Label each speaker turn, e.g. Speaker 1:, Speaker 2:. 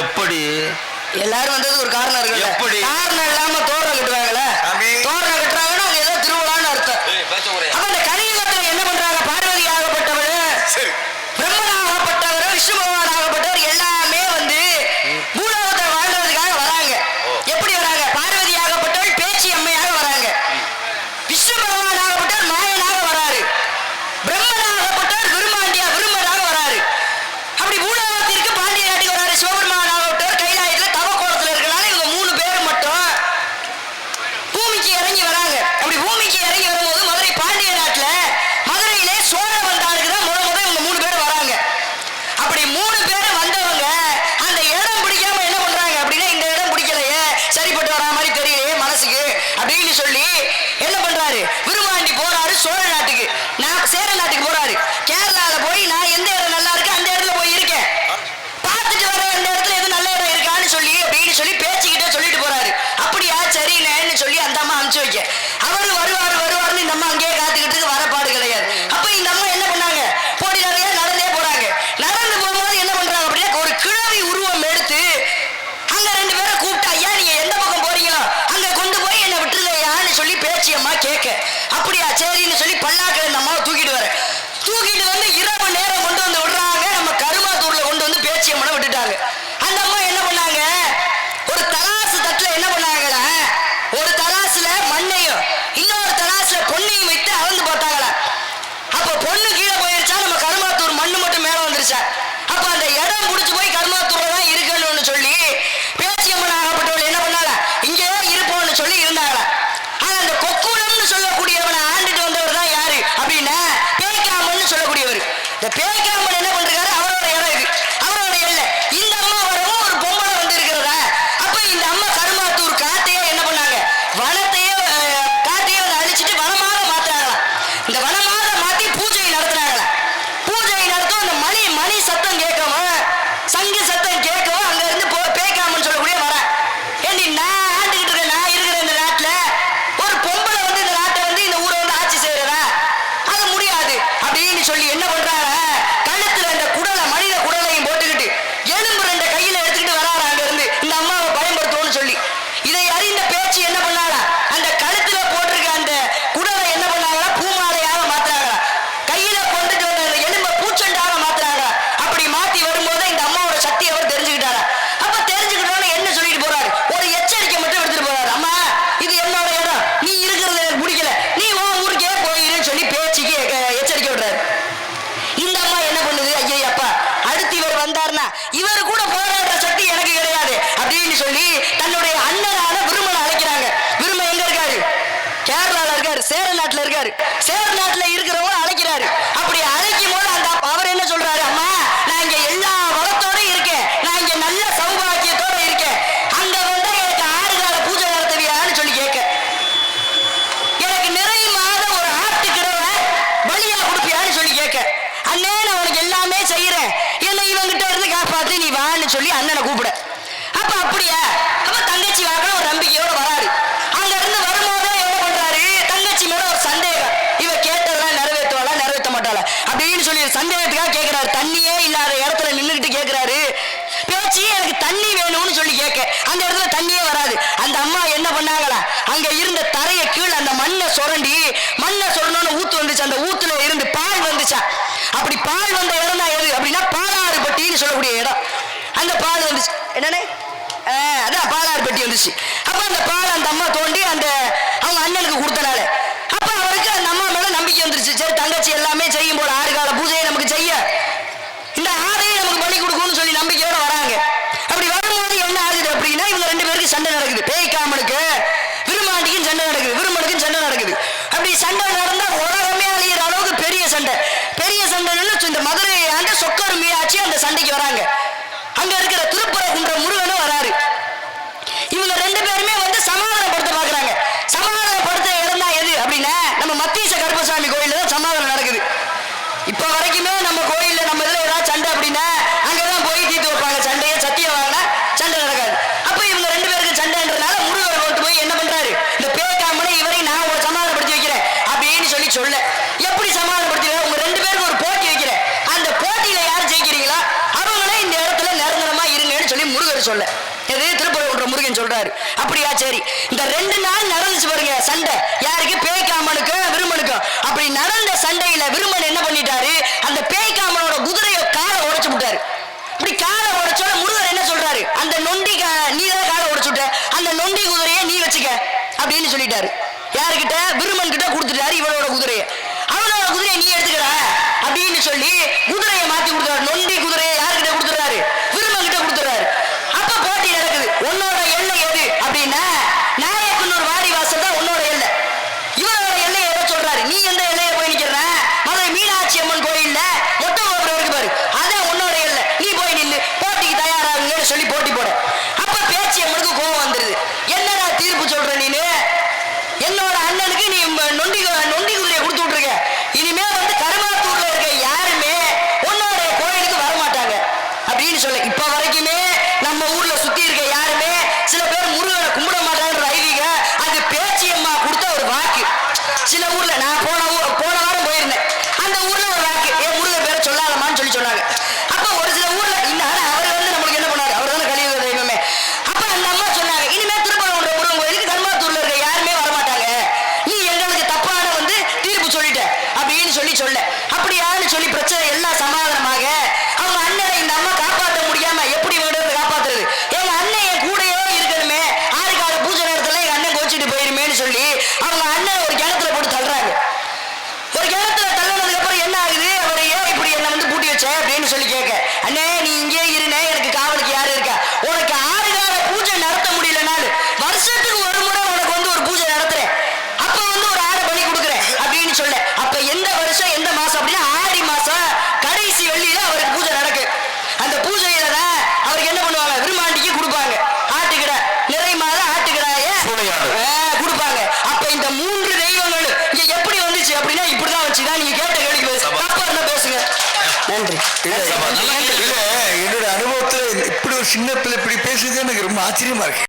Speaker 1: எப்படி?
Speaker 2: எல்லாரும் வந்தது ஒரு காரணம் இருக்குல்ல.
Speaker 1: எப்படி?
Speaker 2: காரணம் இல்லாம தோரணம் கட்டுவாங்கல்ல. தோரணம் கட்டுறாங்கன்னா ஏதோ திருவிழான்னு அர்த்தம் அப்ப இந்த கலியுகத்துல என்ன பண்றாங்க பார்வதி ஆகப்பட்டவர்
Speaker 1: சரி
Speaker 2: பிரம்மன் ஆகப்பட்டவர் விஷ்ணு பகவான் ஆகப்பட்டவர் எல்லாமே வந்து பூலோகத்தை வாழ்றதுக்காக வராங்க எப்படி வராங்க பார்வதி ஆகப்பட்டவள் பேச்சு அம்மையாக வராங்க விஷ்ணு பகவான் ஆகப்பட்டவர் மாயனாக வராரு பிரம்மன் ஆகப்பட்டவர் விரும்மாண்டியா விரும்பராக வராரு அப்படி பூலோகத்திற்கு பாண்டிய நாட்டுக்கு வராரு சிவபெருமான் ஆகப்பட்டவர் கைலாயத்துல தவக்கோலத்துல இருக்கனால இவங்க மூணு பேர் மட்டும் பூமிக்கு இறங்கி வராங்க அப்படி பூமிக்கு இறங்கி வரும்போது மதுரை பாண்டிய நாட்டுல மதுரையிலே சோழ வந்தாருக்கு தான் முத முத இவங்க மூணு பேர் வராங்க அப்படி மூணு பேர் வந்தவங்க அந்த இடம் பிடிக்காம என்ன பண்றாங்க அப்படின்னா இந்த இடம் பிடிக்கலையே சரிப்பட்டு வரா மாதிரி தெரியலையே மனசுக்கு அப்படின்னு சொல்லி என்ன பண்றாரு? விருமாண்டி போறாரு சோழ நாட்டுக்கு. நான் சேர நாட்டுக்கு போறாரு. கேரளால போய் நான் எந்த இடம் நல்லா இருக்கு அந்த இடத்துல போய் இருக்கேன். பார்த்துட்டு வர அந்த இடத்துல எது நல்ல இடம் இருக்கான்னு சொல்லி அப்படின்னு சொல்லி பேச்சுக்கிட்டே சொல்லிட்டு போறாரு. அப்படியா சரிண்ணேன்னு சொல்லி அந்த அம்மா அனுப்பிச்சு வைக்க. அவரு வருவாரு வருவாருன்னு இந்த அம்மா அங்கேயே காத்துக்கிட்டு இருக்கு, வர பாடு கிடையாது அப்ப இந்த அம்மா என்ன பண்ணாங்க போடி நிறைய நடந்தே போறாங்க நடந்து போகும்போது என்ன பண்றாங்க அப்படின்னா ஒரு கிழவி உருவம் எடுத்து அங்க ரெண்டு பேரை கூப்பிட்டு ஐயா நீங்க எந்த பக்கம் போறீங்களோ அங்க கொண்டு போய் என்ன விட்டுருதையான்னு சொல்லி கேட்க. அப்படியா சரின்னு சொல்லி பல்லாக்கில் இந்த அம்மாவை தூக்கி வர தூக்கிட்டு வந்து இரவு நேரம் கொண்டு வந்து விடுறாங்க நம்ம கருமாத்தூர்ல கொண்டு வந்து பேச்சு அம்மனை விட்டுட்டாங்க அந்த அம்மா என்ன பண்ணாங்க ஒரு தலாசு தட்டுல என்ன பண்ணாங்களா ஒரு தலாசுல மண்ணையும் இன்னொரு தலாசுல பொண்ணையும் வைத்து அளந்து பார்த்தாங்களா அப்ப பொண்ணு கீழே போயிருச்சா நம்ம கருமாத்தூர் மண்ணு மட்டும் மேல வந்துருச்சா அப்ப அந்த இடம் புடிச்சு போய் கருமாத்தூர்ல தான் இருக்கணும்னு சொல்லி பேச்சியம்மன் ஆகப்பட்டவள் என்ன பண்ணாங்க இங்கேயே இருப்போம்னு சொல்லி இருந்தாங்களா ஆனா அந்த கொக்குளம்னு சொல்லக்கூடியவனை ஆண்டுட்டு வந்தவர் தான் யாரு அப்படின்னா பேய்க்காமன்னு சொல்லக்கூடியவர் இந்த பேய்க்காமன் என்ன பண்றாரு அவரோட இடம் இது அவரோட எல்லை இந்த அம்மா வரவும் ஒரு பொம்பளை வந்து இருக்கிறதா அப்ப இந்த அம்மா கருமாத்தூர் காட்டையே என்ன பண்ணாங்க வனத்தையே அஹ், காட்டையே வந்து அழிச்சிட்டு வனமாக மாத்துறாங்களாம் இந்த வனமாக மாத்தி பூஜை நடத்துறாங்களா பூஜை நடத்தும் அந்த மணி மணி சத்தம் கேட்கவும் சங்கு சத்தம் கேட்கவும் அங்க இருந்து போ பேய்க்காமன்னு சொல்லக்கூடிய வர ஏண்டி நான் ஆண்டுகிட்டு இருக்கேன் நான் இருக்கிற இந்த நாட்டுல ஒரு பொம்பளை வந்து இந்த நாட்டை வந்து இந்த ஊரை வந்து ஆட்சி செய்யறதா அது முடியாது அப்படின்னு சொல்லி என்ன பண்றாங்க கழுத்துல இந்த குடலை மனித குடலையும் போட்டுக்கிட்டு எலும்பு ரெண்டு கையில எடுத்துக்கிட்டு வராரு அங்க இருந்து இந்த அம்மாவை பயன்படுத்துவோம்னு சொல்லி இதை அறிந்த பேச்சு என்ன பண்ணாங்க அந்த கழுத்துல போட்டிருக்க அந்த குடலை என்ன பண்ணாங்களா பூமாலையாக மாத்துறாங்களா கையில கொண்டுட்டு வந்த அந்த எலும்பை பூச்செண்டாக மாத்துறாங்க அப்படி மாத்தி வரும்போது இந்த அம்மாவோட சக்தி அவர் தெரிஞ்சுக்கிட்டாரா அப்ப தெரிஞ்சுக்கிட்டோன்னு என்ன சொல்லிட்டு போறாரு ஒரு எச்சரிக்கை மட்டும் எடுத்துட்டு போறாரு அம்மா இது என்னோட இடம் நீ இருக்கிறது எனக்கு பிடிக்கல நீ உன் ஊருக்கே போயிருன்னு சொல்லி பேச்சுக்கு எ- எச்சரிக்கை விடுறாரு இந்த அம்மா என்ன பண்ணுது ஐயோ அப்பா அடுத்து இவர் வந்தாருன்னா இவர் கூட போராடுற சக்தி எனக்கு கிடையாது அப்படின்னு சொல்லி தன்னுடைய அண்ணனான விருமனை அழைக்கிறாங்க விரும எங்க இருக்காரு கேரளால இருக்காரு சேர அழைக்கிறாரு. சேர் நாட்டுல இருக்கிறவங்க அழைக்கிறாரு. அப்படி அழைக்கும் போது அந்த அப்பா- அவர் என்ன சொல்றாரு? அம்மா நான் இங்க எல்லா வளத்தோட இருக்கேன். நான் இங்க நல்ல சௌபாக்கியத்தோட இருக்கேன். அங்க வந்து எனக்கு ஆறு கால பூஜை நடத்துவியான்னு சொல்லி கேட்க. எனக்கு நிறை மாத ஒரு ஆட்டுக்கிடவை பலியா கொடுப்பியான்னு சொல்லி கேட்க. அண்ணே நான் உனக்கு எல்லாமே செய்யறேன். என்னை இவங்கிட்ட இருந்து காப்பாத்து நீ வான்னு சொல்லி அண்ணனை கூப்பிட. அப்ப அப்படியா? அப்ப தங்கச்சி வாங்கணும் ஒரு நம்பிக்கையோட வராரு. சந்தேகத்துக்காக கேட்கிறாரு தண்ணியே இல்லாத இடத்துல நின்றுகிட்டு கேட்கிறாரு பேச்சு எனக்கு தண்ணி வேணும்னு சொல்லி கேட்க. அந்த இடத்துல தண்ணியே வராது. அந்த அம்மா என்ன பண்ணாங்களா? அங்க இருந்த தரைய கீழே அந்த மண்ணை சுரண்டி மண்ணை சுரண்டோன்னு ஊத்து வந்துச்சு. அந்த ஊத்துல இருந்து பால் வந்துச்சா? அப்படி பால் வந்த இடம் தான் எது? அப்படின்னா பாலாறுபட்டின்னு சொல்லக்கூடிய இடம். அந்த பால் வந்துச்சு. என்னன்னு அதான் பாலாறுபட்டி வந்துச்சு. அப்ப அந்த பால் அந்த அம்மா தோண்டி அந்த அவங்க அண்ணனுக்கு கொடுத்தனால அப்ப அவருக்கு அந்த அம்மா மேல நம்பிக்கை வந்துருச்சு சரி தங்கச்சி எல்லாமே செய்யும் போல ஆறு கால பூஜையை நமக்கு செய்ய. இந்த ஆடையை நமக்கு பலி கொடுக்கும்னு சொல்லி நம்பிக்கையோட வராங்க. அப்படி வரும்போது என்ன ஆகுது அப்படின்னா இவங்க ரெண்டு பேருக்கு சண்டை நடக்குது. பேய் காமனுக்கு விருமாண்டிக்கும் சண்டை நடக்குது. விருமனுக்கும் சண்டை நடக்குது. அப்படி சண்டை நடந்தா உலகமே அழியிற அளவுக்கு பெரிய சண்டை. பெரிய சண்டைன்னு இந்த மதுரை ஆண்டு சொக்கருமையாச்சு அந்த சண்டைக்கு வராங்க. அங்க இருக்கிற திருப்பரங்குன்ற முருகனும் வராரு இவங்க ரெண்டு பேருமே வந்து சமாதானப்படுத்த பாக்குறாங்க சமாதானப்படுத்த இடம் தான் எது அப்படின்னா நம்ம மத்தீச கருப்பசாமி கோயில்ல தான் சமாதானம் நடக்குது இப்ப வரைக்குமே நம்ம கோயில்ல நம்ம இதுல ஏதாவது சண்டை அப்படின்னா அங்கதான் போய் தீர்த்து வைப்பாங்க சண்டையை சத்தியம் வாங்கினா சண்டை நடக்காது அப்ப இவங்க ரெண்டு பேருக்கு சண்டைன்றதுனால முருகர் கொண்டு போய் என்ன பண்றாரு இந்த பேய்க்காமலே இவரை நான் உங்களை சமாதானப்படுத்தி வைக்கிறேன் அப்படின்னு சொல்லி சொல்ல எப்படி சமாதானப்படுத்தி வைக்கிறேன்? உங்க ரெண்டு பேருக்கு ஒரு போட்டி வைக்கிறேன் அந்த போட்டியில யார் ஜெயிக்கிறீங்களா அவங்களே இந்த இடத்துல நிரந்தரமா இருங்கன்னு சொல்லி முருகன் சொல்றாரு. அப்படியா சரி. இந்த ரெண்டு நாள் நடந்துச்சு பாருங்க சண்டை. யாருக்கு? பேய்க்காமனுக்கு விருமனுக்கும் அப்படி நடந்த சண்டையில விருமன் என்ன பண்ணிட்டாரு? அந்த பேய்க்காமனோட குதிரைய காலை உடைச்சு விட்டாரு. இப்படி காலை உடைச்சோட முருகர் என்ன சொல்றாரு? அந்த நொண்டி நீ தான் காலை உடைச்சுட்ட அந்த நொண்டி குதிரையை நீ வச்சுக்க அப்படின்னு சொல்லிட்டாரு. யாருக்கிட்ட? விருமன் கிட்ட கொடுத்துட்டாரு இவனோட குதிரையை. அவனோட குதிரையை நீ எடுத்துக்கிற அப்படின்னு சொல்லி குதிரையை மாத்தி கொடுத்தாரு நொண்டி குதிரையை யாருக்கிட்ட கொடுத்துறாரு விருமன் கிட்ட கொடுத்துறாரு அப்ப போட்டி நடக்குது உன்னோட எல்லை எது அப்படின்னா நாயக்கனூர் வாடி வாசல் தான் உன்னோட எல்லை இவரோட எல்லையை எதை சொல்றாரு நீ எந்த எல்லையை போய் நிக்கிற மதுரை மீனாட்சி அம்மன் கோயில்ல மொட்டை கோபுரம் இருக்கு பாரு அதான் உன்னோட எல்லை நீ போய் நில்லு போட்டிக்கு தயாராகுங்கன்னு சொல்லி போட்டி போட. அப்ப பேச்சு எங்களுக்கு கோவம் வந்துருது. என்னடா தீர்ப்பு சொல்ற நீனு? என்னோட அண்ணனுக்கு நீ நொண்டி நொண்டி குதிரையை கொடுத்து விட்டுருக்க. இனிமே அப்படின்னு சொல்லி சொல்ல. அப்படியான்னு சொல்லி பிரச்சனை எல்லாம் சமாதானம் அவங்க அண்ணனை இந்த அம்மா காப்பாற்ற முடியாம எப்படி இவங்க காப்பாத்துறது எங்க அண்ணன் என் கூடயே இருக்கணுமே ஆறுகால பூஜை நேரத்துல எங்க அண்ணன் கோச்சிட்டு போயிருமேன்னு சொல்லி அவங்க அண்ணன் ஒரு கிணத்துல போட்டு தள்ளுறாங்க ஒரு கிணத்துல தள்ளினதுக்கு அப்புறம் என்ன ஆகுது அவர் ஏன் இப்படி என்ன வந்து பூட்டி வச்ச அப்படின்னு சொல்லி கேட்க அண்ணே நீ இங்கே இருனே எனக்கு காவலுக்கு யாரு இருக்கா உனக்கு ஆறு கால பூஜை நடத்த முடியலனாலும் வருஷத்துக்கு ஒரு முறை உனக்கு வந்து ஒரு பூஜை நடத்துறேன் அப்ப வந்து ஒரு ஆடை பண்ணி கொடுக்குறேன் அப்படின்னு சொல்ல அப்ப எந்த வருஷம் எந்த மாசம் அப்படின்னா ஆடி மாசம் கடைசி வெள்ளியில அவருக்கு பூஜை நடக்கு அந்த பூஜையில தான் அவருக்கு என்ன பண்ணுவாங்க விரும்மாண்டிக்கு கொடுப்பாங்க ஆட்டுக்கிட நிறை மாத ஆட்டுக்கிடாய
Speaker 1: பூனையாடு.
Speaker 2: கொடுப்பாங்க. அப்ப இந்த மூன்று தெய்வங்கள் இங்க எப்படி வந்துச்சு அப்படின்னா இப்படிதான் வச்சுதான் நீங்க கேட்ட.
Speaker 1: சபா.
Speaker 2: தப்பா இருந்தா பேசுங்க. நன்றி.
Speaker 1: என்னோட அனுபவத்துல இப்படி ஒரு சின்ன பிள்ளை இப்படி பேசுறது எனக்கு ரொம்ப ஆச்சரியமா இருக்கு.